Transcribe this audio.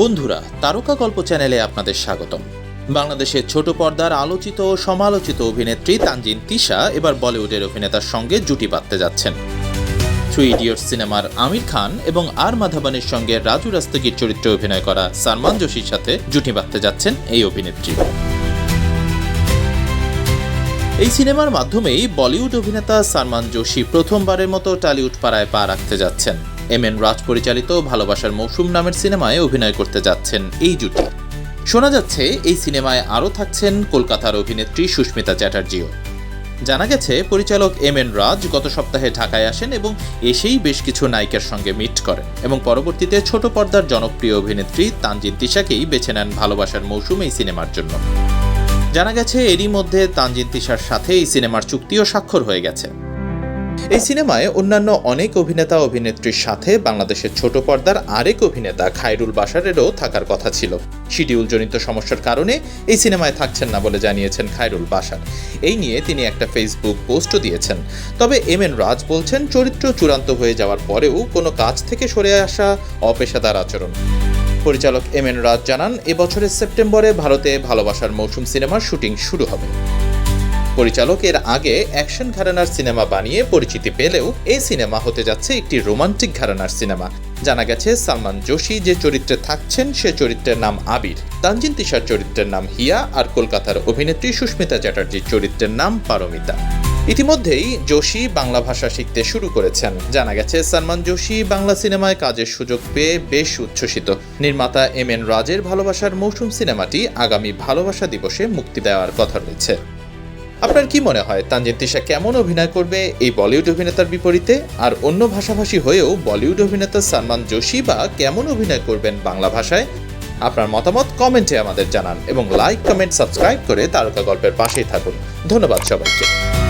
বন্ধুরা, তারকা গল্প চ্যানেলে আপনাদের স্বাগতম। বাংলাদেশের ছোট পর্দার আলোচিত ও সমালোচিত অভিনেত্রী তানজিন তিশা এবার বলিউডের অভিনেতার সঙ্গে জুটি বাঁধতে যাচ্ছেন। থ্রি ইডিয়ট সিনেমার আমির খান এবং আর মাধাবানের সঙ্গে রাজু রাস্তগির চরিত্রে অভিনয় করা সালমান জোশির সাথে জুটি বাঁধতে যাচ্ছেন এই অভিনেত্রী। এই সিনেমার মাধ্যমেই বলিউড অভিনেতা সালমান জোশী প্রথমবারের মতো টালিউড পাড়ায় পা রাখতে যাচ্ছেন। এম এন রাজ পরিচালিত ভালোবাসার মৌসুম নামের সিনেমায় অভিনয় করতে যাচ্ছেন এই জুটি। শোনা যাচ্ছে, এই সিনেমায় আরও থাকছেন কলকাতার অভিনেত্রী সুস্মিতা চ্যাটার্জিও। জানা গেছে, পরিচালক এম এন রাজ গত সপ্তাহে ঢাকায় আসেন এবং এসেই বেশ কিছু নায়িকার সঙ্গে মিট করেন এবং পরবর্তীতে ছোট পর্দার জনপ্রিয় অভিনেত্রী তানজিন তিশাকেই বেছে নেন ভালোবাসার মৌসুম এই সিনেমার জন্য। জানা গেছে, এরই মধ্যে তানজিন তিশার সাথে এই সিনেমার চুক্তিও স্বাক্ষর হয়ে গেছে। এই সিনেমায় অন্যান্য অনেক অভিনেতা অভিনেত্রীর সাথে বাংলাদেশের ছোট পর্দার আরেক অভিনেতা খায়রুল বাশারেরও থাকার কথা ছিল। শিডিউল জনিত সমস্যার কারণে এই সিনেমায় থাকছেন না বলে জানিয়েছেন খায়রুল বাশার। এই নিয়ে তিনি একটা ফেসবুক পোস্টও দিয়েছেন। তবে এম এন রাজ বলছেন, চরিত্র চূড়ান্ত হয়ে যাওয়ার পরেও কোনো কাজ থেকে সরে আসা অপেশাদার আচরণ। পরিচালক এম এন রাজ জানান, এবছরের সেপ্টেম্বরে ভারতে ভালোবাসার মৌসুম সিনেমার শুটিং শুরু হবে। পরিচালক এর আগে অ্যাকশন ঘরানার সিনেমা বানিয়ে পরিচিতি পেলেও এই সিনেমা হতে যাচ্ছে একটি রোমান্টিক ঘরানার সিনেমা। জানা গেছে, সালমান জোশী যে চরিত্রে থাকছেন, সে চরিত্রের নাম আবির। তানজিন তিশার চরিত্রের নাম হিয়া আর কলকাতার অভিনেত্রী সুস্মিতা চ্যাটার্জির চরিত্রের নাম পারমিতা। ইতিমধ্যেই যোশী বাংলা ভাষা শিখতে শুরু করেছেন। জানা গেছে, সালমান যোশী বাংলা সিনেমায় কাজের সুযোগ পেয়ে বেশ উচ্ছ্বসিত। নির্মাতা এম এন রাজের ভালোবাসার মৌসুম সিনেমাটি আগামী ভালোবাসা দিবসে মুক্তি দেওয়ার কথা রয়েছে। আপনার কি মনে হয় তানজিন তিশা কেমন অভিনয় করবে এই বলিউড অভিনেতার বিপরীতে? আর অন্য ভাষাভাষী হয়েও বলিউড অভিনেতা সালমান যোশী বা কেমন অভিনয় করবেন বাংলা ভাষায়? আপনার মতামত কমেন্টে আমাদের জানান এবং লাইক কমেন্ট সাবস্ক্রাইব করে তারকা গল্পের পাশেই থাকুন। ধন্যবাদ সবাইকে।